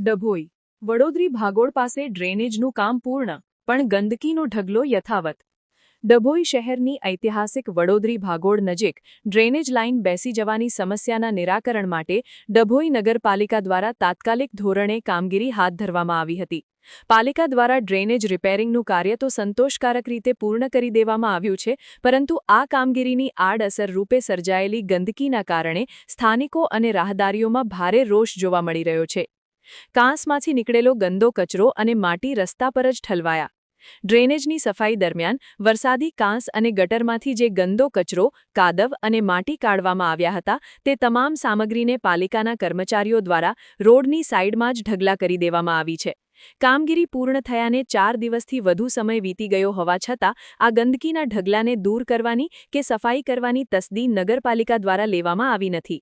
ડભોઈ. વડોદરી ભાગોળ પાસે ડ્રેનેજનું કામ પૂર્ણ, પણ ગંદકીનો ઢગલો યથાવત. ડભોઈ શહેરની ઐતિહાસિક વડોદરી ભાગોળ નજીક ડ્રેનેજ લાઇન બેસી જવાની સમસ્યાના નિરાકરણ માટે ડભોઈ નગરપાલિકા દ્વારા તાત્કાલિક ધોરણે કામગીરી હાથ ધરવામાં આવી હતી. પાલિકા દ્વારા ડ્રેનેજ રિપેરિંગનું કાર્ય તો સંતોષકારક રીતે પૂર્ણ કરી દેવામાં આવ્યું છે, પરંતુ આ કામગીરીની આડઅસર રૂપે સર્જાયેલી ગંદકીના કારણે સ્થાનિકો અને રાહદારીઓમાં ભારે રોષ જોવા મળી રહ્યો છે. કાંસમાંથી નીકળેલો ગંદો કચરો અને માટી રસ્તા પર જ ઠલવાયા. ડ્રેનેજની સફાઈ દરમિયાન વરસાદી કાંસ અને ગટરમાંથી જે ગંદો કચરો, કાદવ અને માટી કાઢવામાં આવ્યા હતા, તે તમામ સામગ્રીને પાલિકાના કર્મચારીઓ દ્વારા રોડની સાઇડમાં જ ઢગલા કરી દેવામાં આવી છે. કામગીરી પૂર્ણ થયાને ચાર દિવસથી વધુ સમય વીતી ગયો હોવા છતાં, આ ગંદકીના ઢગલાને દૂર કરવાની કે સફાઈ કરવાની તસદી નગરપાલિકા દ્વારા લેવામાં આવી નથી.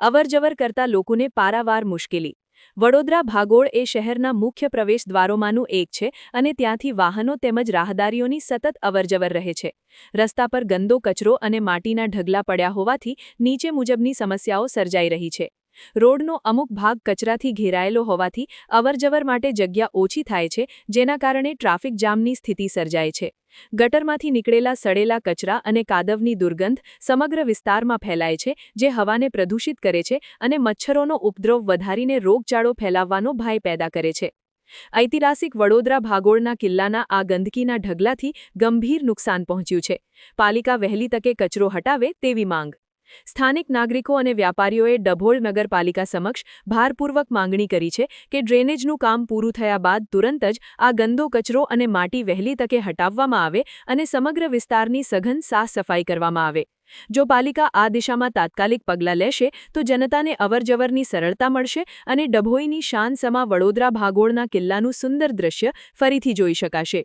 અવરજવર કરતા લોકોને પારાવાર મુશ્કેલી. વડોદરા ભાગોળ એ શહેરના મુખ્ય પ્રવેશ દ્વારોમાંનું એક છે અને ત્યાંથી વાહનો તેમજ રાહદારીઓની સતત અવરજવર રહે છે. રસ્તા પર ગંદો કચરો અને માટીના ઢગલા પડ્યા હોવાથી નીચે મુજબની સમસ્યાઓ સર્જાઈ રહી છે. રોડનો અમુક ભાગ કચરાથી ઘેરાયેલો હોવાથી અવરજવર માટે જગ્યા ઓછી થાય છે, જેના કારણે ટ્રાફિક જામની સ્થિતિ સર્જાય છે. ગટરમાંથી નીકળેલા સડેલા કચરા અને કાદવની દુર્ગંધ સમગ્ર વિસ્તારમાં ફેલાય છે, જે હવાને પ્રદૂષિત કરે છે અને મચ્છરોનો ઉપદ્રવ વધારીને રોગચાળો ફેલાવવાનો ભય પેદા કરે છે. ઐતિહાસિક વડોદરા ભાગોળના કિલ્લાના આ ગંદકીના ઢગલાથી ગંભીર નુકસાન પહોંચ્યું છે. પાલિકા વહેલી તકે કચરો હટાવે તેવી માંગ. સ્થાનિક નાગરિકો અને વ્યાપારીઓએ ડભોળ નગરપાલિકા સમક્ષ ભારપૂર્વક માંગણી કરી છે કે ડ્રેનેજનું કામ પૂરું થયા બાદ તુરંત જ આ ગંદો કચરો અને માટી વહેલી તકે હટાવવામાં આવે અને સમગ્ર વિસ્તારની સઘન સાફ સફાઈ કરવામાં આવે. જો પાલિકા આ દિશામાં તાત્કાલિક પગલાં લેશે, તો જનતાને અવરજવરની સરળતા મળશે અને ડભોઈની શાન સમા વડોદરા ભાગોળના કિલ્લાનું સુંદર દ્રશ્ય ફરીથી જોઈ શકાશે.